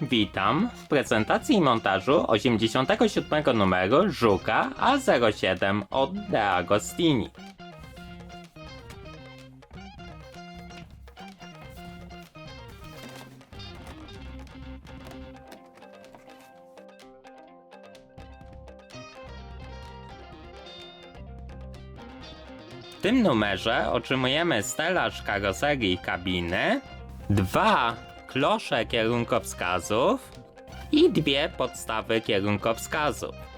Witam w prezentacji i montażu 87 numeru Żuka A07 od De Agostini. W tym numerze otrzymujemy stelaż karoserii kabiny, dwa klosze kierunkowskazów i dwie podstawy kierunkowskazów.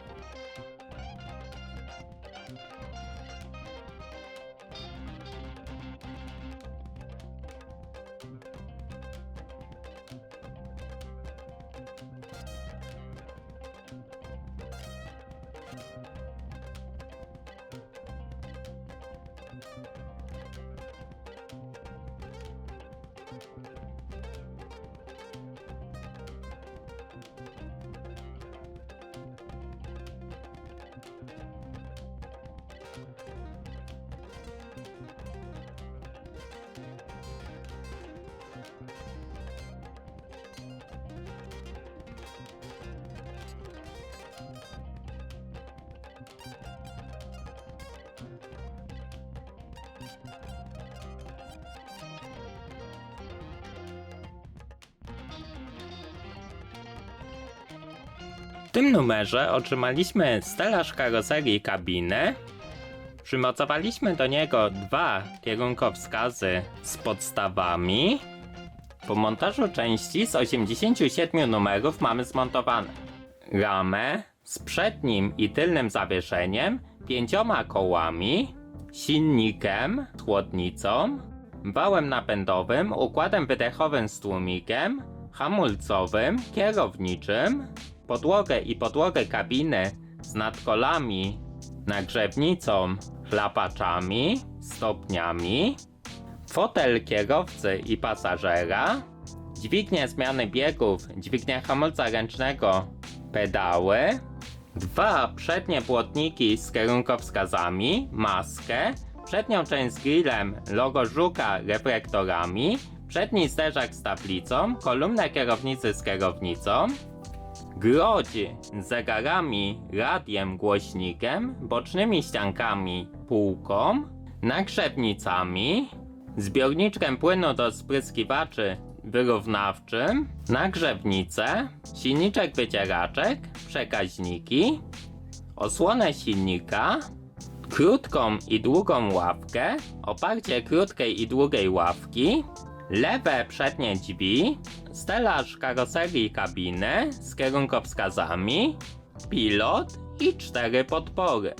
Tym numerze otrzymaliśmy stelaż karoserii kabiny. Przymocowaliśmy do niego dwa kierunkowskazy z podstawami. Po montażu części z 87 numerów mamy zmontowane ramę z przednim i tylnym zawieszeniem, pięcioma kołami, silnikiem, chłodnicą, wałem napędowym, układem wydechowym z tłumikiem, hamulcowym, kierowniczym, podłogę i podłogę kabiny z nadkolami, nagrzewnicą, chlapaczami, stopniami, fotel kierowcy i pasażera, dźwignię zmiany biegów, dźwignię hamulca ręcznego, pedały, dwa przednie płotniki z kierunkowskazami, maskę, przednią część z grillem, logo żuka reflektorami, przedni zderzak z tablicą, kolumnę kierownicy z kierownicą, Grodź z zegarami, radiem, głośnikiem, bocznymi ściankami, półką, nagrzewnicami, zbiorniczkiem płynu do spryskiwaczy wyrównawczym, nagrzewnice, silniczek wycieraczek, przekaźniki, osłonę silnika, krótką i długą ławkę, oparcie krótkiej i długiej ławki, lewe przednie drzwi, stelaż karoserii kabiny z kierunkowskazami, pilot i cztery podpory.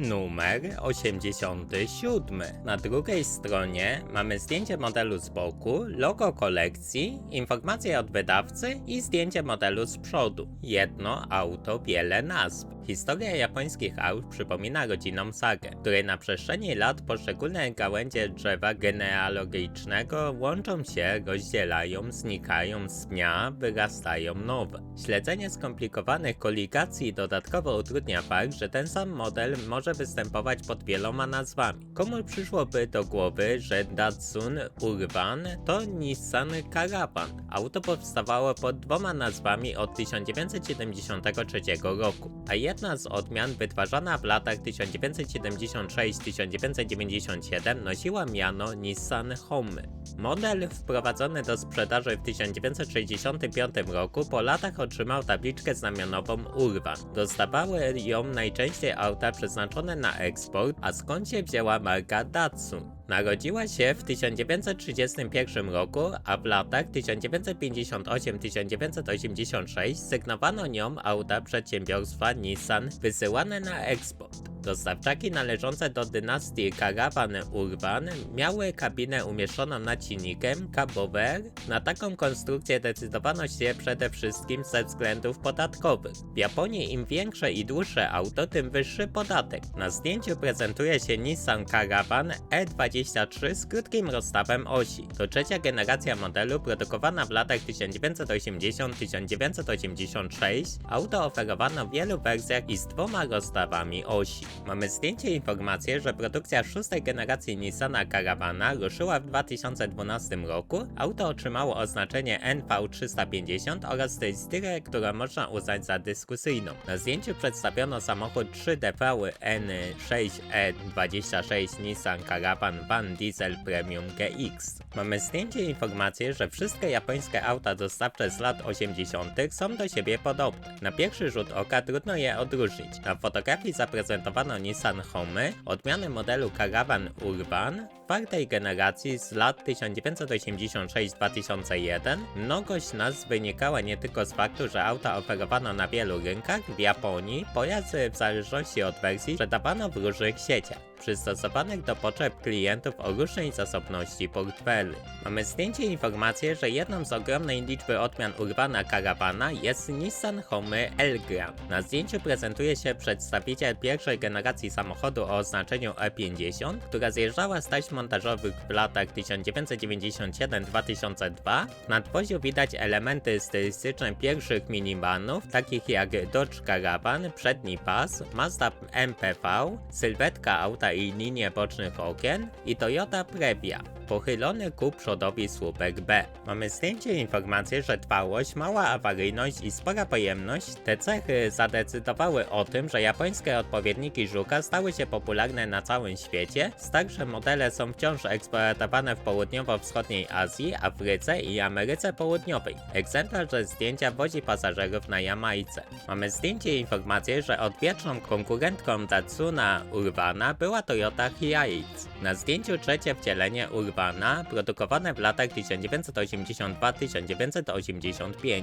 Numer 87. Na drugiej stronie mamy zdjęcie modelu z boku, logo kolekcji, informacje od wydawcy i zdjęcie modelu z przodu. Jedno auto, wiele nazw. Historia japońskich aut przypomina rodzinną sagę, której na przestrzeni lat poszczególne gałęzie drzewa genealogicznego łączą się, rozdzielają, znikają z dnia, wyrastają nowe. Śledzenie skomplikowanych koligacji dodatkowo utrudnia fakt, że ten sam model może występować pod wieloma nazwami. Komu przyszłoby do głowy, że Datsun Urban to Nissan Caravan? Auto powstawało pod dwoma nazwami od 1973 roku, a jedna z odmian wytwarzana w latach 1976-1997 nosiła miano Nissan Homy. Model wprowadzony do sprzedaży w 1965 roku po latach otrzymał tabliczkę znamionową Urban. Dostawały ją najczęściej auta przeznaczone na eksport, a skąd się wzięła marka Datsun? Narodziła się w 1931 roku, a w latach 1958-1986 sygnowano nią auta przedsiębiorstwa Nissan wysyłane na eksport. Dostawczaki należące do dynastii Caravan Urban miały kabinę umieszczoną nad silnikiem cabover. Na taką konstrukcję decydowano się przede wszystkim ze względów podatkowych. W Japonii im większe i dłuższe auto, tym wyższy podatek. Na zdjęciu prezentuje się Nissan Caravan E23 z krótkim rozstawem osi. To trzecia generacja modelu produkowana w latach 1980-1986. Auto oferowano w wielu wersjach i z dwoma rozstawami osi. Mamy zdjęcie i informację, że produkcja szóstej generacji Nissana Caravana ruszyła w 2012 roku. Auto otrzymało oznaczenie NV350 oraz stylistykę, którą można uznać za dyskusyjną. Na zdjęciu przedstawiono samochód 3DV N6E26 Nissan Caravan Van Diesel Premium GX. Mamy zdjęcie i informację, że wszystkie japońskie auta dostawcze z lat 80. są do siebie podobne. Na pierwszy rzut oka trudno je odróżnić. Na fotografii zaprezentowano Nissan Homy, odmiany modelu Caravan Urban, czwartej generacji z lat 1986-2001. Mnogość nazw wynikała nie tylko z faktu, że auta oferowano na wielu rynkach, w Japonii pojazdy w zależności od wersji sprzedawano w różnych sieciach przystosowanych do potrzeb klientów różnej zasobności portfeli. Mamy zdjęcie informację, że jedną z ogromnej liczby odmian Urbana Caravana jest Nissan Homy Elgram. Na zdjęciu prezentuje się przedstawiciel pierwszej generacji samochodu o oznaczeniu E50, która zjeżdżała z taśm montażowych w latach 1997-2002. W nadwoziu widać elementy stylistyczne pierwszych minivanów, takich jak Dodge Caravan, przedni pas, Mazda MPV, sylwetka auta i linie bocznych okien i Toyota Previa. Pochylony ku przodowi słupek B. Mamy zdjęcie informację, że trwałość, mała awaryjność i spora pojemność te cechy zadecydowały o tym, że japońskie odpowiedniki Żuka stały się popularne na całym świecie. Starsze modele są wciąż eksploatowane w południowo-wschodniej Azji, Afryce i Ameryce Południowej. Egzemplarz ze zdjęcia wozi pasażerów na Jamajce. Mamy zdjęcie informację, że odwieczną konkurentką Datsuna Urbana była Toyota Hiace. Na zdjęciu trzecie wcielenie Urbana, produkowane w latach 1982-1985.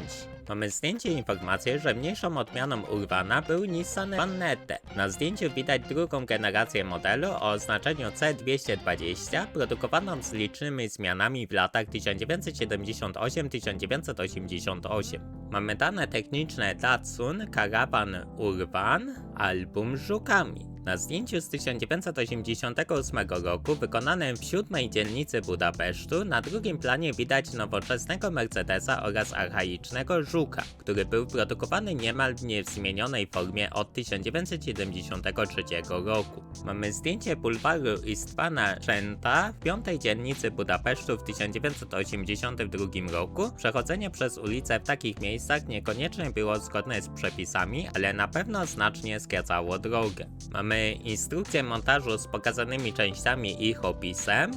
Mamy zdjęcie informację, że mniejszą odmianą Urbana był Nissan Vanette. Na zdjęciu widać drugą generację modelu o oznaczeniu C220, produkowaną z licznymi zmianami w latach 1978-1988. Mamy dane techniczne Datsun Caravan Urban, album żukami. Na zdjęciu z 1988 roku, wykonanym w siódmej dzielnicy Budapesztu, na drugim planie widać nowoczesnego Mercedesa oraz archaicznego Żuka, który był produkowany niemal w niezmienionej formie od 1973 roku. Mamy zdjęcie bulwaru Istwana Częta w piątej dzielnicy Budapesztu w 1982 roku. Przechodzenie przez ulicę w takich miejscach niekoniecznie było zgodne z przepisami, ale na pewno znacznie skracało drogę. Mamy instrukcję montażu z pokazanymi częściami i ich opisem,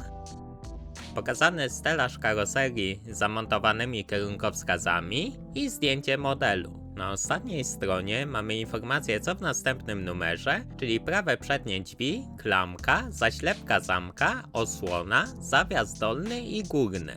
pokazany stelaż karoserii z zamontowanymi kierunkowskazami i zdjęcie modelu. Na ostatniej stronie mamy informację co w następnym numerze, czyli prawe przednie drzwi, klamka, zaślepka zamka, osłona, zawias dolny i górny.